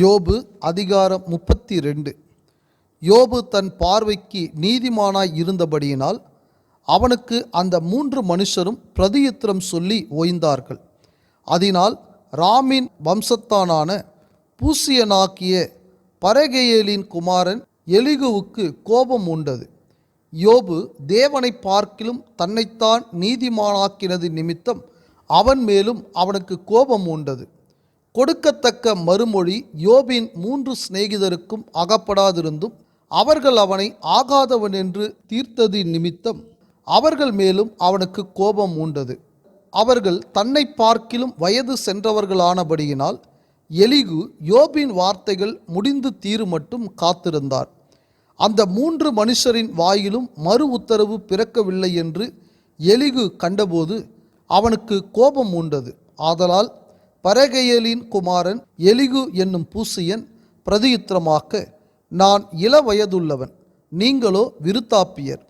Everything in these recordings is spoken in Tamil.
யோபு அதிகாரம் முப்பத்தி ரெண்டு யோபு தன் பார்வைக்கு நீதிமானாய் இருந்தபடியினால் அவனுக்கு அந்த மூன்று மனுஷரும் பிரதியுத்திரம் சொல்லி ஓய்ந்தார்கள். அதனால் ராமின் வம்சத்தானான பூசியனாக்கிய பரகேயலின் குமாரன் எலிகுவுக்கு கோபம் உண்டது. யோபு தேவனை பார்க்கிலும் தன்னைத்தான் நீதிமானாக்கினது நிமித்தம் அவன் மேலும் அவனுக்கு கோபம் உண்டது. கொடுக்கத்தக்க மறுமொழி யோபின் மூன்று சிநேகிதருக்கும் அகப்படாதிருந்தும் அவர்கள் அவனை ஆகாதவன் என்று தீர்த்தது நிமித்தம் அவர்கள் மேலும் அவனுக்கு கோபம் உண்டது அவர்கள் தன்னை பார்க்கிலும் வயது சென்றவர்களானபடியினால் எலிகு யோபின் வார்த்தைகள் முடிந்து தீரு மட்டும் காத்திருந்தார். அந்த மூன்று மனுஷரின் வாயிலும் மறு உத்தரவு பிறக்கவில்லை என்று எலிகு கண்டபோது அவனுக்கு கோபம் உண்டது ஆதலால் பரகையலின் குமாரன் எலிகு என்னும் பூசியன் பிரதியுத்திரமாக்க நான் இள வயதுள்ளவன் நீங்களோ விருத்தாப்பியர்.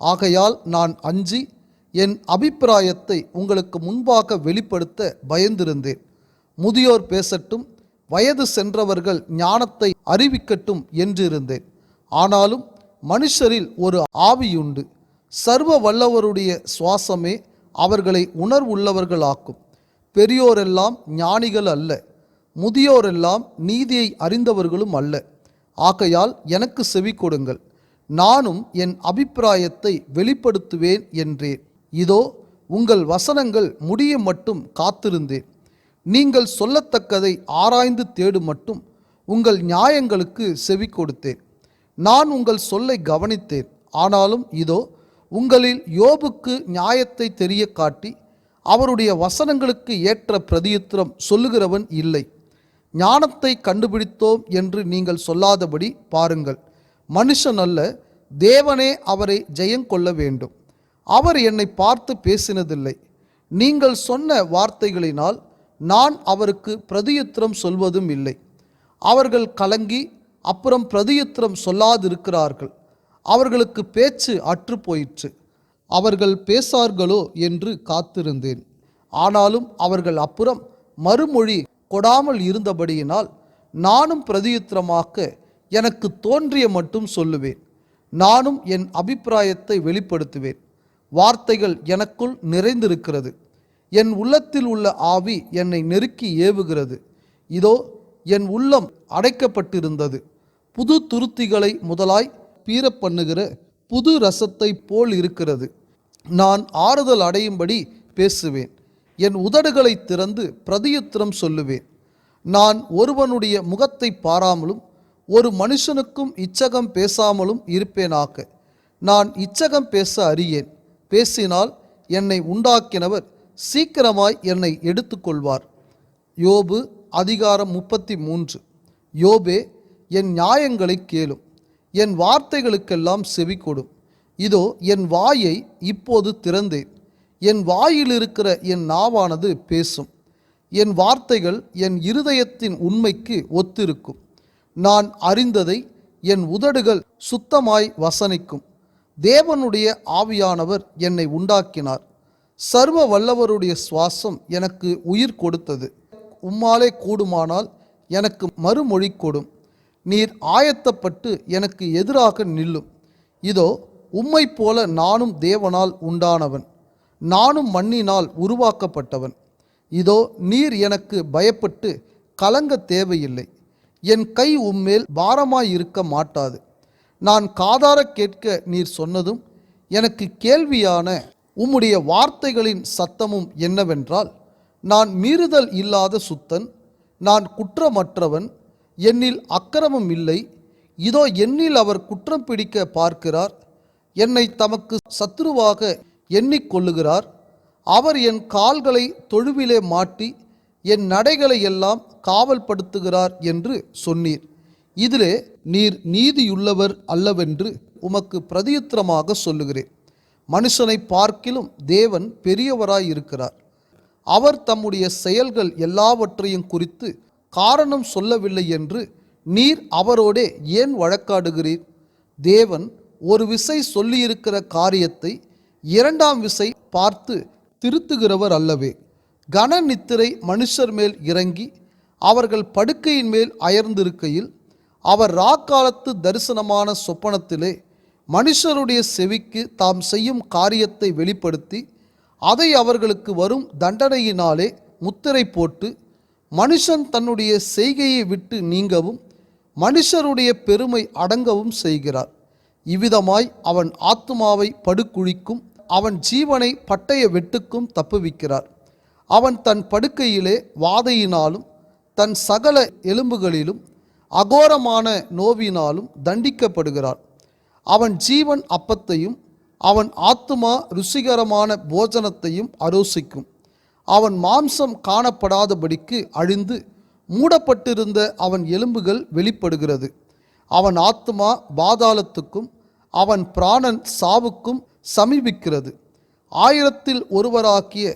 ஆகையால் நான் அஞ்சி என் அபிப்பிராயத்தை உங்களுக்கு முன்பாக வெளிப்படுத்த பயந்திருந்தேன். முதியோர் பேசட்டும் வயது சென்றவர்கள் ஞானத்தை அறிவிக்கட்டும் என்றிருந்தேன். ஆனாலும் மனுஷரில் ஒரு ஆவியுண்டு. சர்வ வல்லவருடைய சுவாசமே அவர்களை உணர்வுள்ளவர்களாக்கும். பெரியோரெல்லாம் ஞானிகள் அல்ல. முதியோரெல்லாம் நீதியை அறிந்தவர்களும் அல்ல. ஆகையால் எனக்கு செவி கொடுங்கள். நானும் என் அபிப்பிராயத்தை வெளிப்படுத்துவேன் என்றேன். இதோ உங்கள் வசனங்கள் முடிய மட்டும் காத்திருந்தேன். நீங்கள் சொல்லத்தக்கதை ஆராய்ந்து தேடு மட்டும் உங்கள் நியாயங்களுக்கு செவி கொடுத்தேன். நான் உங்கள் சொல்லை கவனித்தேன். ஆனாலும் இதோ உங்களில் யோபுக்கு நியாயத்தை தெரிய காட்டி அவருடைய வசனங்களுக்கு ஏற்ற பிரதியுத்திரம் சொல்லுகிறவன் இல்லை. ஞானத்தை கண்டுபிடித்தோம் என்று நீங்கள் சொல்லாதபடி பாருங்கள். மனுஷன் அல்ல தேவனே அவரை ஜெயங்கொள்ள வேண்டும். அவர் என்னை பார்த்து பேசினதில்லை. நீங்கள் சொன்ன வார்த்தைகளினால் நான் அவருக்கு பிரதியுத்திரம் சொல்வதும் இல்லை. அவர்கள் கலங்கி அப்புறம் பிரதியுத்திரம் சொல்லாதிருக்கிறார்கள். அவர்களுக்கு பேச்சு அற்று போயிற்று அவர்கள் பேசார்களோ என்று காத்திருந்தேன். ஆனாலும் அவர்கள் அப்புறம் மறுமொழி கொடாமல் இருந்தபடியினால் நானும் பிரதியுத்திரமாக்க எனக்கு தோன்றிய மட்டும் சொல்லுவேன். நானும் என் அபிப்பிராயத்தை வெளிப்படுத்துவேன். வார்த்தைகள் எனக்குள் நிறைந்திருக்கிறது. என் உள்ளத்தில் உள்ள ஆவி என்னை நெருக்கி ஏவுகிறது. இதோ என் உள்ளம் அடைக்கப்பட்டிருந்தது. புது துருத்திகளை முதலாய் பீரப் பண்ணுகிற புது ரசத்தை போல் இருக்கிறது. நான் ஆறுதல் அடையும்படி பேசுவேன். என் உதடுகளை திறந்து பிரதியுத்திரம் சொல்லுவேன். நான் ஒருவனுடைய முகத்தை பாராமலும் ஒரு மனுஷனுக்கும் இச்சகம் பேசாமலும் இருப்பேனாக்க நான் இச்சகம் பேச அறியேன். பேசினால் என்னை உண்டாக்கினவர் சீக்கிரமாய் என்னை எடுத்துக்கொள்வார். யோபு அதிகாரம் முப்பத்தி மூன்று யோபே என் நியாயங்களை கேளும். என் வார்த்தைகளுக்கெல்லாம் செவி கொடும் இதோ என் வாயை இப்போது திறந்தேன். என் வாயில் இருக்கிற என் நாவானது பேசும். என் வார்த்தைகள் என் இருதயத்தின் உண்மைக்கு ஒத்திருக்கும். நான் அறிந்ததை என் உதடுகள் சுத்தமாய் வசனிக்கும். தேவனுடைய ஆவியானவர் என்னை உண்டாக்கினார். சர்வ வல்லவருடைய சுவாசம் எனக்கு உயிர் கொடுத்தது. உம்மாலே கூடுமானால் எனக்கு மறுமொழி கொடும். நீர் ஆயத்தப்பட்டு எனக்கு எதிராக நில்லும். இதோ உம்மை போல நானும் தேவனால் உண்டானவன். நானும் மண்ணினால் உருவாக்கப்பட்டவன். இதோ நீர் எனக்கு பயப்பட்டு கலங்க தேவையில்லை. என் கை உம்மேல் பாரமாயிருக்க மாட்டாது. நான் காதார கேட்க நீர் சொன்னதும் எனக்கு கேள்வியான உம்முடைய வார்த்தைகளின் சத்தமும் என்னவென்றால் நான் மீறுதல் இல்லாத சுத்தன் நான் குற்றமற்றவன் என்னில் அக்கிரமம் இல்லை. இதோ என்னில் அவர் குற்றம் பிடிக்க பார்க்கிறார். என்னை தமக்கு சத்துருவாக எண்ணிக்கொள்ளுகிறார். அவர் என் கால்களை தொழுவிலே மாட்டி என் நடைகளை எல்லாம் காவல்படுத்துகிறார் என்று சொன்னீர். இதிலே நீர் நீதியுள்ளவர் அல்லவென்று உமக்கு பிரதியுத்திரமாக சொல்லுகிறேன். மனுஷனை பார்க்கிலும் தேவன் பெரியவராயிருக்கிறார். அவர் தம்முடைய செயல்கள் எல்லாவற்றையும் குறித்து காரணம் சொல்லவில்லை என்று நீர் அவரோடே ஏன் வழக்காடுகிறீர்? தேவன் ஒரு விசை சொல்லியிருக்கிற காரியத்தை இரண்டாம் விசை பார்த்து திருத்துகிறவர் அல்லவே. கன நித்திரை மனுஷர் மேல் இறங்கி அவர்கள் படுக்கையின் மேல் அயர்ந்திருக்கையில் அவர் ராக்காலத்து தரிசனமான சொப்பனத்திலே மனுஷருடைய செவிக்கு தாம் செய்யும் காரியத்தை வெளிப்படுத்தி அதை அவர்களுக்கு வரும் தண்டனையினாலே முத்திரை போட்டு மனுஷன் தன்னுடைய செய்கையை விட்டு நீங்கவும் மனுஷருடைய பெருமை அடங்கவும் செய்கிறார். இவ்விதமாய் அவன் ஆத்துமாவை படுகுழிக்கும் அவன் ஜீவனை பட்டய வெட்டுக்கும் தப்புவிக்கிறார். அவன் தன் படுக்கையிலே வாதையினாலும் தன் சகல எலும்புகளிலும் அகோரமான நோவினாலும் தண்டிக்கப்படுகிறான் அவன் ஜீவன் அப்பத்தையும் அவன் ஆத்துமா ருசிகரமான போஜனத்தையும் அரோசிக்கும். அவன் மாம்சம் காணப்படாதபடிக்கு அழிந்து மூடப்பட்டிருந்த அவன் எலும்புகள் வெளிப்படுகிறது. அவன் ஆத்துமா பாதாளத்துக்கும் அவன் பிராணன் சாவுக்கும் சமீபிக்கிறது. ஆயிரத்தில் ஒருவராக்கிய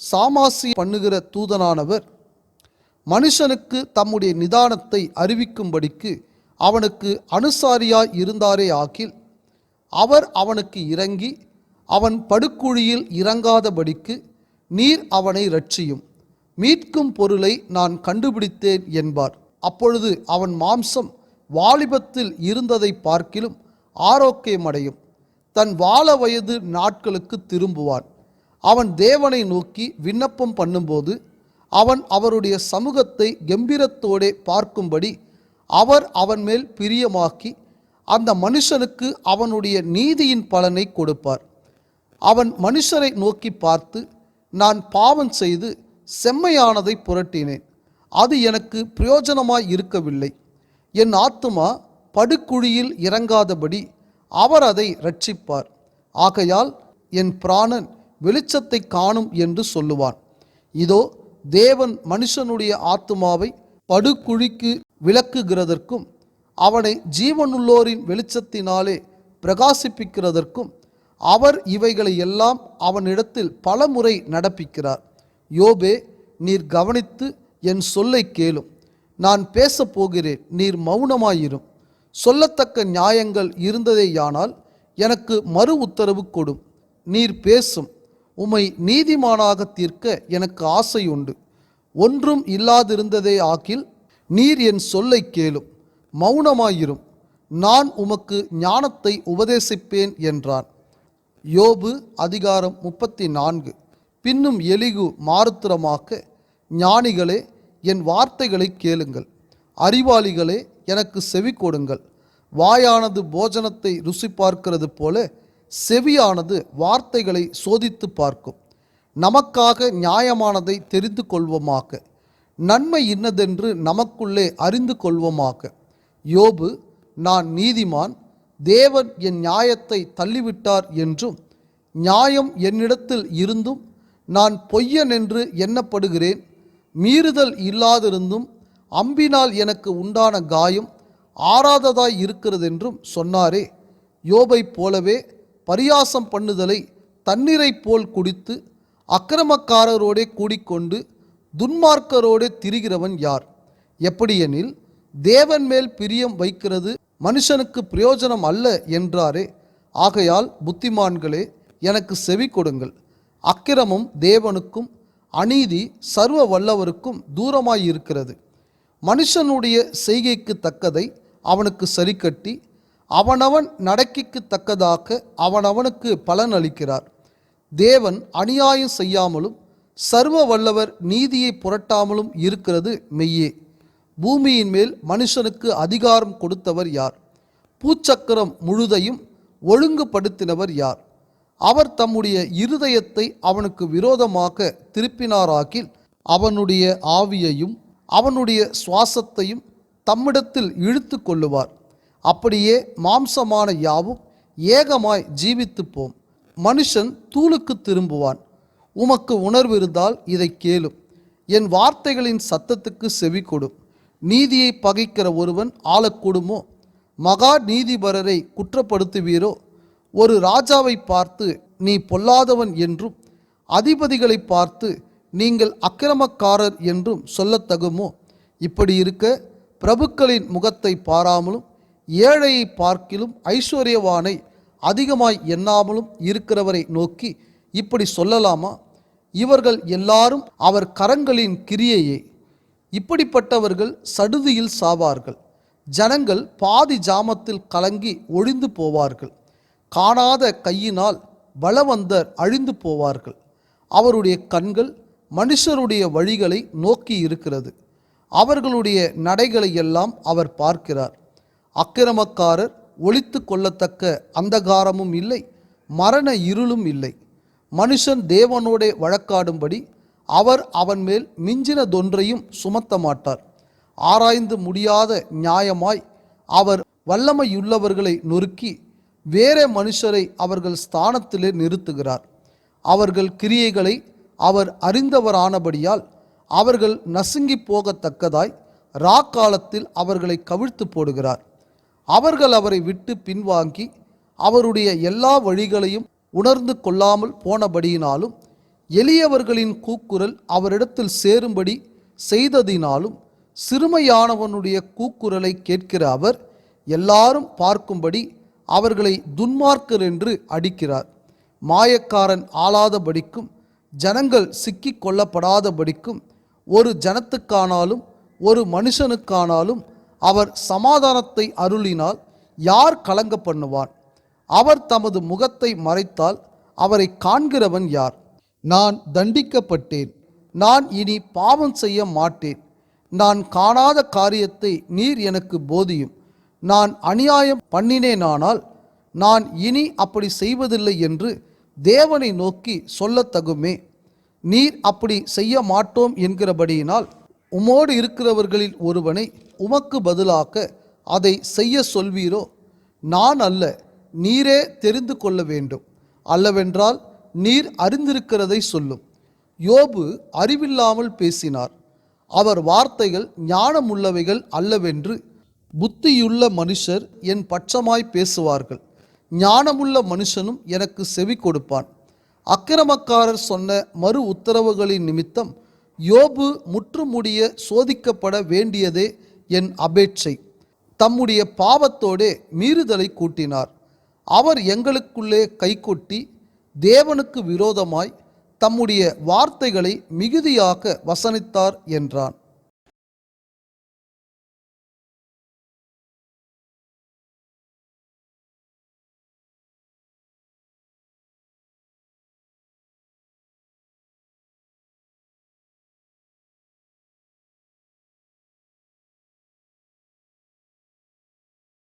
சாமாசி பண்ணுகிற தூதனானவர் மனுஷனுக்கு தம்முடைய நிதானத்தை அறிவிக்கும்படிக்கு அவனுக்கு அனுசாரியாய் இருந்தாரே ஆகில் அவர் அவனுக்கு இறங்கி அவன் படுக்குழியில் இறங்காதபடிக்கு நீர் அவனை ரட்சியும் மீட்கும் பொருளை நான் கண்டுபிடித்தேன் என்பார். அப்பொழுது அவன் மாம்சம் வாலிபத்தில் இருந்ததை பார்க்கிலும் ஆரோக்கியமடையும். தன் வாழ வயது நாட்களுக்கு திரும்புவான். அவன் தேவனை நோக்கி விண்ணப்பம் பண்ணும்போது அவன் அவருடைய சமூகத்தை கம்பீரத்தோடே பார்க்கும்படி அவர் அவன் மேல் பிரியமாக்கி அந்த மனுஷனுக்கு அவனுடைய நீதியின் பலனை கொடுப்பார். அவன் மனுஷரை நோக்கி பார்த்து நான் பாவம் செய்து செம்மையானதை புரட்டினேன். அது எனக்கு பிரயோஜனமாய் இருக்கவில்லை. என் ஆத்துமா படுக்குழியில் இறங்காதபடி அவர் அதை ரட்சிப்பார் ஆகையால் என் பிராணன் வெளிச்சத்தை காணும் என்று சொல்லுவான். இதோ தேவன் மனுஷனுடைய ஆத்துமாவை படுக்குழிக்கு விளக்குகிறதற்கும் அவனை ஜீவனுள்ளோரின் வெளிச்சத்தினாலே பிரகாசிப்பிக்கிறதற்கும் அவர் இவைகளை எல்லாம் அவனிடத்தில் பலமுறை நடப்பிக்கிறார். யோபே நீர் கவனித்து என் சொல்லை கேளும் நான் பேசப்போகிறேன் நீர் மௌனமாயிரும். சொல்லத்தக்க நியாயங்கள் இருந்ததேயானால் எனக்கு மறு உத்தரவு கொடும் நீர் பேசும். உம்மை நீதிமானாக தீர்க்க எனக்கு ஆசை உண்டு ஒன்றும் இல்லாதிருந்ததே ஆகில் நீர் என் சொல்லை கேளும். மௌனமாயிரும். நான் உமக்கு ஞானத்தை உபதேசிப்பேன் என்றான் யோபு அதிகாரம் முப்பத்தி நான்கு பின்னும் எலிகு மாறுத்திரமாக்க ஞானிகளே என் வார்த்தைகளை கேளுங்கள். அறிவாளிகளே எனக்கு செவி கொடுங்கள். வாயானது போஜனத்தை ருசி பார்க்கிறது போல செவியானது வார்த்தைகளை சோதித்து பார்க்கும். நமக்காக நியாயமானதை தெரிந்து கொள்வோமாக. நன்மை இன்னதென்று நமக்குள்ளே அறிந்து கொள்வோமாக. யோபு நான் நீதிமான் தேவன் என் நியாயத்தை தள்ளிவிட்டார் என்றும் நியாயம் என்னிடத்தில் இருந்தும் நான் பொய்யன் என்று எண்ணப்படுகிறேன். மீறுதல் இல்லாதிருந்தும் அம்பினால் எனக்கு உண்டான காயம் ஆறாததாய் இருக்கிறதென்றும் சொன்னாரே. யோபைப் போலவே பரியாசம் பண்ணுதலை தண்ணீரைப் போல் குடித்து அக்கிரமக்காரரோடே கூடிக்கொண்டு துன்மார்க்கரோடே திரிகிறவன் யார்? எப்படியெனில் தேவன் மேல் பிரியம் வைக்கிறது மனுஷனுக்கு பிரயோஜனம் அல்ல என்றாரே. ஆகையால் புத்திமான்களே எனக்கு செவி கொடுங்கள். அக்கிரமம் தேவனுக்கும் அநீதி சர்வ வல்லவருக்கும் தூரமாயிருக்கிறது மனுஷனுடைய செய்கைக்கு தக்கதை அவனுக்கு சரிக்கட்டி அவனவன் நடக்கைக்கு தக்கதாக அவனவனுக்கு பலன் அளிக்கிறார். தேவன் அநியாயம் செய்யாமலும் சர்வ வல்லவர் நீதியை புரட்டாமலும் இருக்கிறது மெய்யே. பூமியின் மேல் மனுஷனுக்கு அதிகாரம் கொடுத்தவர் யார்? பூச்சக்கரம் முழுதையும் ஒழுங்குபடுத்தினவர் யார்? அவர் தம்முடைய இருதயத்தை அவனுக்கு விரோதமாக திருப்பினாராக்கில் அவனுடைய ஆவியையும் அவனுடைய சுவாசத்தையும் தம்மிடத்தில் இழுத்து கொள்ளுவார். அப்படியே மாம்சமான யாவும் ஏகமாய் ஜீவித்துப்போம். மனுஷன் தூளுக்கு திரும்புவான். உமக்கு உணர்வு இருந்தால் இதை கேளும். என் வார்த்தைகளின் சத்தத்துக்கு செவி கொடும் நீதியை பகைக்கிற ஒருவன் ஆளக்கூடுமோ? மகா நீதிபரரை குற்றப்படுத்துவீரோ? ஒரு ராஜாவை பார்த்து நீ பொல்லாதவன் என்றும் அதிபதிகளை பார்த்து நீங்கள் அக்கிரமக்காரர் என்றும் சொல்லத்தகுமோ? இப்படி இருக்க பிரபுக்களின் முகத்தை பாராமலும் ஏழையை பார்க்கிலும் ஐஸ்வர்யவானை அதிகமாய் எண்ணாமலும் இருக்கிறவரை நோக்கி இப்படி சொல்லலாமா? இவர்கள் எல்லாரும் அவர் கரங்களின் கிரியையே. இப்படிப்பட்டவர்கள் சடுதியில் சாவார்கள். ஜனங்கள் பாதி ஜாமத்தில் கலங்கி ஒழிந்து போவார்கள். காணாத கையினால் பலவந்தர் அழிந்து போவார்கள். அவருடைய கண்கள் மனுஷருடைய வழிகளை நோக்கி இருக்கிறது. அவர்களுடைய நடைகளை எல்லாம் அவர் பார்க்கிறார். அக்கிரமக்காரர் ஒழித்து கொள்ளத்தக்க அந்தகாரமும் இல்லை மரண இருளும் இல்லை. மனுஷன் தேவனோடே வழக்காடும்படி அவர் அவன் மேல் மிஞ்சினதொன்றையும் சுமத்த மாட்டார். ஆராய்ந்து முடியாத நியாயமாய் அவர் வல்லமையுள்ளவர்களை நொறுக்கி வேற மனுஷரை அவர்கள் ஸ்தானத்திலே நிறுத்துகிறார். அவர்கள் கிரியைகளை அவர் அறிந்தவரானபடியால் அவர்கள் நசுங்கி போகத்தக்கதாய் ராக்காலத்தில் அவர்களை கவிழ்த்து போடுகிறார். அவர்கள் அவரை விட்டு பின்வாங்கி அவருடைய எல்லா வழிகளையும் உணர்ந்து கொள்ளாமல் போனபடியினாலும் எளியவர்களின் கூக்குரல் அவரிடத்தில் சேரும்படி செய்ததினாலும் சிறுமையானவனுடைய கூக்குரலை கேட்கிற அவர் எல்லாரும் பார்க்கும்படி அவர்களை துன்மார்க்கர் என்று அடிக்கிறார். மாயக்காரன் ஆளாதபடிக்கும் ஜனங்கள் சிக்கி கொள்ளப்படாதபடிக்கும் ஒரு ஜனத்துக்கானாலும் ஒரு மனுஷனுக்கானாலும் அவர் சமாதானத்தை அருளினால் யார் கலங்க பண்ணுவான் அவர் தமது முகத்தை மறைத்தால் அவரை காண்கிறவன் யார்? நான் தண்டிக்கப்பட்டேன். நான் இனி பாவம் செய்ய மாட்டேன். நான் காணாத காரியத்தை நீர் எனக்கு போதியும். நான் அநியாயம் பண்ணினேனானால் நான் இனி அப்படி செய்வதில்லை என்று தேவனை நோக்கி சொல்லத்தகுமே நீர் அப்படி செய்ய மாட்டோம் என்கிறபடியினால் உமோடு இருக்கிறவர்களில் ஒருவனை உமக்கு பதிலாக அதை செய்ய சொல்வீரோ? நான் அல்ல நீரே தெரிந்து கொள்ள வேண்டும். அல்லவென்றால் நீர் அறிந்திருக்கிறதை சொல்லும். யோபு அறிவில்லாமல் பேசினார். அவர் வார்த்தைகள் ஞானமுள்ளவைகள் அல்லவென்று புத்தியுள்ள மனுஷர் என் பட்சமாய் பேசுவார்கள். ஞானமுள்ள மனுஷனும் எனக்கு செவி கொடுப்பான். அக்கிரமக்காரர் சொன்ன மறு உத்தரவுகளின் நிமித்தம் யோபு முற்றுமுடிய சோதிக்கப்பட வேண்டியதே என் அபேட்சை. தம்முடைய பாவத்தோடே மீறுதலை கூட்டினார். அவர் எங்களுக்குள்ளே கைகொட்டி தேவனுக்கு விரோதமாய் தம்முடைய வார்த்தைகளை மிகுதியாக வசனித்தார் என்றான்.